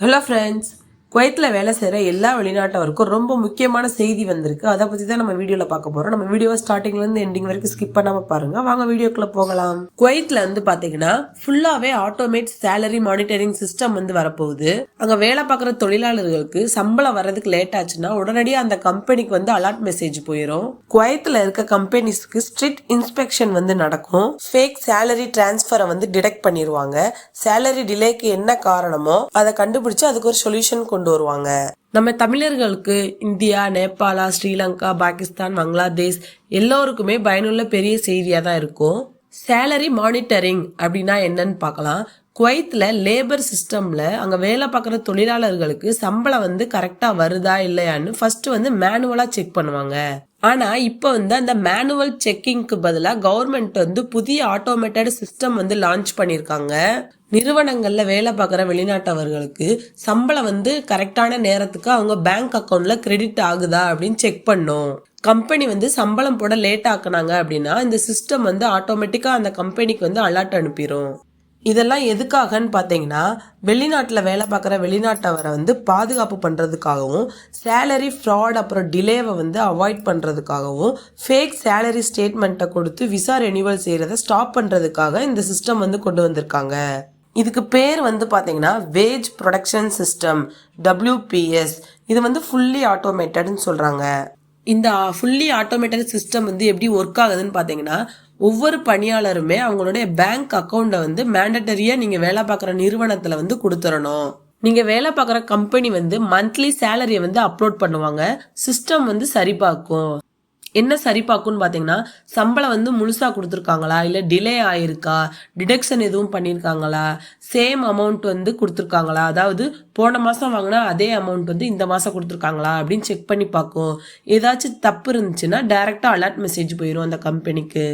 Hello friends குவைத்தில் வேலை செய்கிற எல்லா வெளிநாட்டவருக்கும் ரொம்ப முக்கியமான செய்தி வந்திருக்கு. அதை பற்றி தான் நம்ம வீடியோவில் பார்க்க போகிறோம் நம்ம வீடியோவை ஸ்டார்டிங்லேருந்து எண்டிங் வரைக்கும் ஸ்கிப் பண்ணாமல் பாருங்கள் வாங்க வீடியோக்குள்ளே போகலாம். குவைத்தில் வந்து பார்த்தீங்கன்னா ஃபுல்லாகவே ஆட்டோமேட் சேலரி மானிட்டரிங் சிஸ்டம் வந்து வரப்போகுது. அங்கே வேலை பார்க்குற தொழிலாளர்களுக்கு சம்பளம் வர்றதுக்கு லேட் ஆச்சுன்னா உடனடியாக அந்த கம்பெனிக்கு வந்து அலர்ட் மெசேஜ் போயிடும் குவைத்தில் இருக்க கம்பெனிஸ்க்கு ஸ்ட்ரிக்ட் இன்ஸ்பெக்ஷன் வந்து நடக்கும். ஃபேக் சேலரி டிரான்ஸ்ஃபரை வந்து டிடெக்ட் பண்ணிடுவாங்க சேலரி டிலேக்கு என்ன காரணமோ அதை கண்டுபிடிச்சு அதுக்கு ஒரு சொல்யூஷன் கொண்டு கொண்டு வருவாங்க. நம்ம தமிழர்களுக்கு இந்தியா நேபாளா ஸ்ரீலங்கா பாகிஸ்தான் பங்களாதேஷ் எல்லோருக்குமே பயனுள்ள பெரிய செய்தியாக தான் இருக்கும். சேலரி மானிட்டரிங் அப்படின்னா என்னன்னு பார்க்கலாம். குவைத்தில் லேபர் சிஸ்டமில் அங்கே வேலை பார்க்குற தொழிலாளர்களுக்கு சம்பளம் வந்து கரெக்டாக வருதா இல்லையான்னு ஃபஸ்ட்டு வந்து மேனுவலாக செக் பண்ணுவாங்க. ஆனால் இப்போ வந்து அந்த மேனுவல் செக்கிங்க்கு பதிலாக கவர்மெண்ட் வந்து புதிய ஆட்டோமேட்டட் சிஸ்டம் வந்து லான்ச் பண்ணியிருக்காங்க நிறுவனங்களில் வேலை பார்க்குற வெளிநாட்டவர்களுக்கு சம்பளம் வந்து கரெக்டான நேரத்துக்கு அவங்க பேங்க் அக்கௌண்ட்டில் கிரெடிட் ஆகுதா அப்படின்னு செக் பண்ணும். கம்பெனி வந்து சம்பளம் போட லேட் ஆக்குனாங்க அப்படின்னா இந்த சிஸ்டம் வந்து ஆட்டோமேட்டிக்காக அந்த கம்பெனிக்கு வந்து அலர்ட் அனுப்பிடும் இதெல்லாம் எதுக்காகன்னு பார்த்தீங்கன்னா வெளிநாட்டில் வேலை பார்க்குற வெளிநாட்டவரை வந்து பாதுகாப்பு பண்ணுறதுக்காகவும் சேலரி ஃப்ராட் அப்புறம் டிலேவை வந்து அவாய்ட் பண்ணுறதுக்காகவும் ஃபேக் சேலரி ஸ்டேட்மெண்ட்டை கொடுத்து விசா ரெனியூவல் செய்கிறத ஸ்டாப் பண்ணுறதுக்காக இந்த சிஸ்டம் வந்து கொண்டு வந்திருக்காங்க. இதுக்கு பேர் வந்து பார்த்தீங்கன்னா வேஜ் ப்ரொடக்ஷன் சிஸ்டம் டபிள்யூபிஎஸ் இது வந்து ஃபுல்லி ஆட்டோமேட்டட்னு சொல்கிறாங்க இந்த ஃபுல்லி ஆட்டோமேட்டட் சிஸ்டம் வந்து எப்படி ஒர்க் ஆகுதுன்னு பார்த்தீங்கன்னா ஒவ்வொரு பணியாளருமே அவங்களுடைய பேங்க் அக்கௌண்ட்டை வந்து மேண்டட்டரியாக நீங்கள் வேலை பார்க்குற நிறுவனத்தில் வந்து கொடுத்துடணும் நீங்கள் வேலை பார்க்குற கம்பெனி வந்து மந்த்லி சேலரியை வந்து அப்லோட் பண்ணுவாங்க. சிஸ்டம் வந்து சரிபார்க்கும். என்ன சரிபார்க்கும்னு பார்த்தீங்கன்னா சம்பளம் வந்து முழுசாக கொடுத்துருக்காங்களா? இல்லை டிலே ஆயிருக்கா? டிடக்ஷன் எதுவும் பண்ணியிருக்காங்களா சேம் அமௌண்ட் வந்து கொடுத்துருக்காங்களா? அதாவது போன மாதம் வாங்கினா அதே அமௌண்ட் வந்து இந்த மாதம் கொடுத்துருக்காங்களா? அப்படின்னு செக் பண்ணி பார்க்கும். ஏதாச்சும் தப்பு இருந்துச்சுன்னா டைரெக்டாக அலர்ட் மெசேஜ் போயிடும் அந்த கம்பெனிக்கு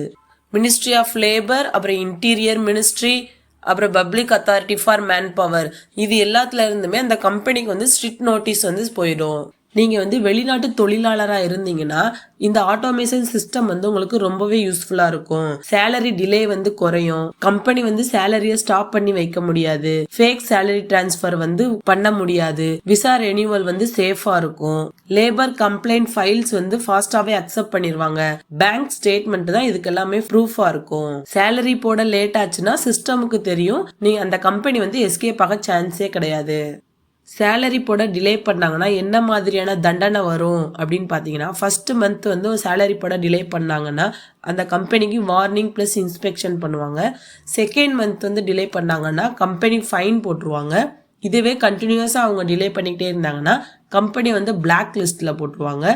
மினிஸ்ட்ரி ஆஃப் லேபர் அப்புறம் இன்டீரியர் மினிஸ்ட்ரி அப்புறம் public authority for man power இது எல்லாத்துல இருந்துமே அந்த கம்பெனிக்கு வந்து ஸ்ட்ரிக்ட் நோட்டீஸ் வந்து போயிடும். நீங்கள் வந்து வெளிநாட்டு தொழிலாளராக இருந்தீங்கன்னா இந்த ஆட்டோமேஷன் சிஸ்டம் வந்து உங்களுக்கு ரொம்பவே யூஸ்ஃபுல்லாக இருக்கும். சேலரி டிலே வந்து குறையும். கம்பெனி வந்து சேலரியை ஸ்டாப் பண்ணி வைக்க முடியாது. ஃபேக் சேலரி டிரான்ஸ்ஃபர் வந்து பண்ண முடியாது. விசா ரெனியூவல் வந்து சேஃபாக இருக்கும். லேபர் கம்ப்ளைண்ட் ஃபைல்ஸ் வந்து ஃபாஸ்டாகவே அக்செப்ட் பண்ணிடுவாங்க பேங்க் ஸ்டேட்மெண்ட் தான் இதுக்கு எல்லாமே ப்ரூஃபாக இருக்கும். சேலரி போட லேட் ஆச்சுன்னா சிஸ்டமுக்கு தெரியும். நீ அந்த கம்பெனி வந்து எஸ்கேப் ஆக சான்ஸே கிடையாது. சேலரி போட டிலே பண்ணாங்கன்னா என்ன மாதிரியான தண்டனை வரும் அப்படின்னு பார்த்தீங்கன்னா ஃபஸ்ட்டு மந்த் வந்து சேலரி போட டிலே பண்ணாங்கன்னா அந்த கம்பெனிக்கு வார்னிங் ப்ளஸ் இன்ஸ்பெக்ஷன் பண்ணுவாங்க. செகண்ட் மந்த் வந்து டிலே பண்ணாங்கன்னா கம்பெனி ஃபைன் போட்டுருவாங்க. இதுவே கண்டினியூஸாக அவங்க டிலே பண்ணிக்கிட்டே இருந்தாங்கன்னா கம்பெனி வந்து பிளாக் லிஸ்ட்டில் போட்டுருவாங்க.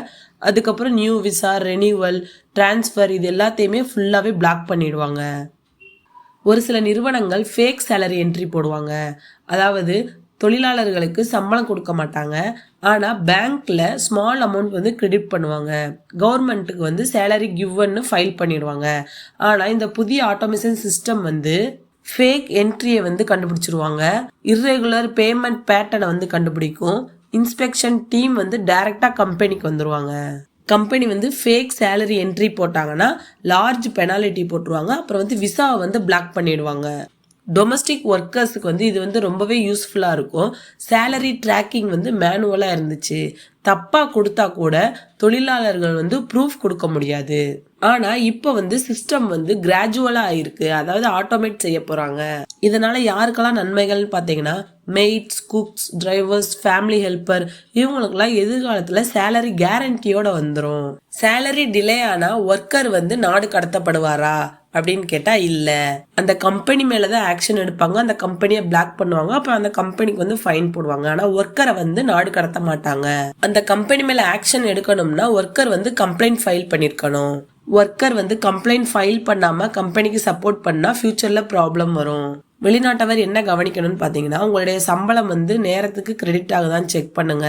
அதுக்கப்புறம் நியூ விசா ரெனியூவல் ட்ரான்ஸ்ஃபர் இது எல்லாத்தையுமே ஃபுல்லாகவே பிளாக் பண்ணிடுவாங்க. ஒரு சில நிறுவனங்கள் ஃபேக் சேலரி என்ட்ரி போடுவாங்க. அதாவது தொழிலாளர்களுக்கு சம்பளம் கொடுக்க மாட்டாங்க. ஆனால் பேங்க்கில் ஸ்மால் அமௌண்ட் வந்து கிரெடிட் பண்ணுவாங்க. கவர்மெண்ட்டுக்கு வந்து சேலரி கிவ்ன்னு ஃபைல் பண்ணிடுவாங்க. ஆனால் இந்த புதிய ஆட்டோமேஷன் சிஸ்டம் வந்து ஃபேக் என்ட்ரியை வந்து கண்டுபிடிச்சிருவாங்க. இர்ரெகுலர் பேமெண்ட் பேட்டர்னை வந்து கண்டுபிடிக்கும். இன்ஸ்பெக்ஷன் டீம் வந்து டைரெக்டாக கம்பெனிக்கு வந்துடுவாங்க கம்பெனி வந்து ஃபேக் சேலரி என்ட்ரி போட்டாங்கன்னா லார்ஜ் பெனாலிட்டி போட்டுருவாங்க. அப்புறம் வந்து விசாவை வந்து பிளாக் பண்ணிடுவாங்க. டொமஸ்டிக் ஒர்க்கர்ஸுக்கு வந்து இது வந்து ரொம்பவே யூஸ்ஃபுல்லாக இருக்கும். சேலரி ட்ராக்கிங் வந்து மேனுவலாக இருந்துச்சு. தப்பாக கொடுத்தா கூட தொழிலாளர்கள் வந்து ப்ரூஃப் கொடுக்க முடியாது. ஆனால் இப்போ வந்து சிஸ்டம் வந்து கிராஜுவலாக ஆயிருக்கு அதாவது ஆட்டோமேட் செய்ய போகிறாங்க இதனால் யாருக்கெல்லாம் நன்மைகள்னு பார்த்தீங்கன்னா maids cooks drivers family helper இவங்களுக்கெல்லாம் எதிர்காலத்தில் சேலரி கேரண்டியோட வந்துடும் சேலரி டிலே ஆனால் ஒர்க்கர் வந்து நாடு கடத்தப்படுவாரா? அப்படின்னு கேட்டால் இல்லை. அந்த கம்பெனி மேலே தான் ஆக்ஷன் எடுப்பாங்க. அந்த கம்பெனியை பிளாக் பண்ணுவாங்க. அப்போ அந்த கம்பெனிக்கு வந்து ஃபைன் போடுவாங்க. ஆனால் ஒர்க்கரை வந்து நாடு கடத்த மாட்டாங்க. அந்த கம்பெனி மேலே ஆக்ஷன் எடுக்கணும்னா ஒர்க்கர் வந்து கம்ப்ளைண்ட் ஃபைல் பண்ணியிருக்கணும் ஒர்க்கர் வந்து கம்ப்ளைண்ட் ஃபைல் பண்ணாமல் கம்பெனிக்கு சப்போர்ட் பண்ணால் ஃப்யூச்சரில் ப்ராப்ளம் வரும். வெளிநாட்டவர் என்ன கவனிக்கணும்னு பார்த்தீங்கன்னா உங்களுடைய சம்பளம் வந்து நேரத்துக்கு கிரெடிட் ஆகுதான்னு செக் பண்ணுங்க.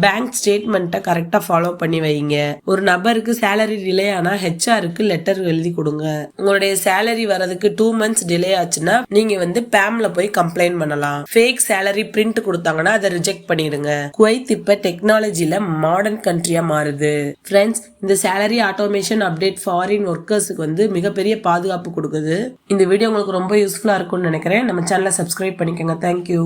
பேங்க் ஸ்டேட்மெண்ட்டை கரெக்டாக ஃபாலோ பண்ணி வைங்க. ஒரு நபருக்கு சேலரி டிலே ஆனால் ஹெச்ஆருக்கு லெட்டர் எழுதி கொடுங்க. உங்களுடைய சேலரி வரதுக்கு டூ மந்த்ஸ் டிலே ஆச்சுன்னா நீங்க வந்து பேம்ல போய் கம்ப்ளைண்ட் பண்ணலாம். ஃபேக் சேலரி பிரிண்ட் கொடுத்தாங்கன்னா அதை ரிஜெக்ட் பண்ணிடுங்க. குவைத் இப்ப டெக்னாலஜியில மாடர்ன் கண்ட்ரியா மாறுது. ஃப்ரெண்ட்ஸ் இந்த சேலரி ஆட்டோமேஷன் அப்டேட் ஃபாரின் ஒர்க்கர்ஸுக்கு வந்து மிகப்பெரிய பாதுகாப்பு கொடுக்குது. இந்த வீடியோ உங்களுக்கு ரொம்ப யூஸ்ஃபுல்லா இருக்கும்னு நினைக்கிறேன். நம்ம சேனலை சப்ஸ்கிரைப் பண்ணிக்கோங்க. தேங்க்யூ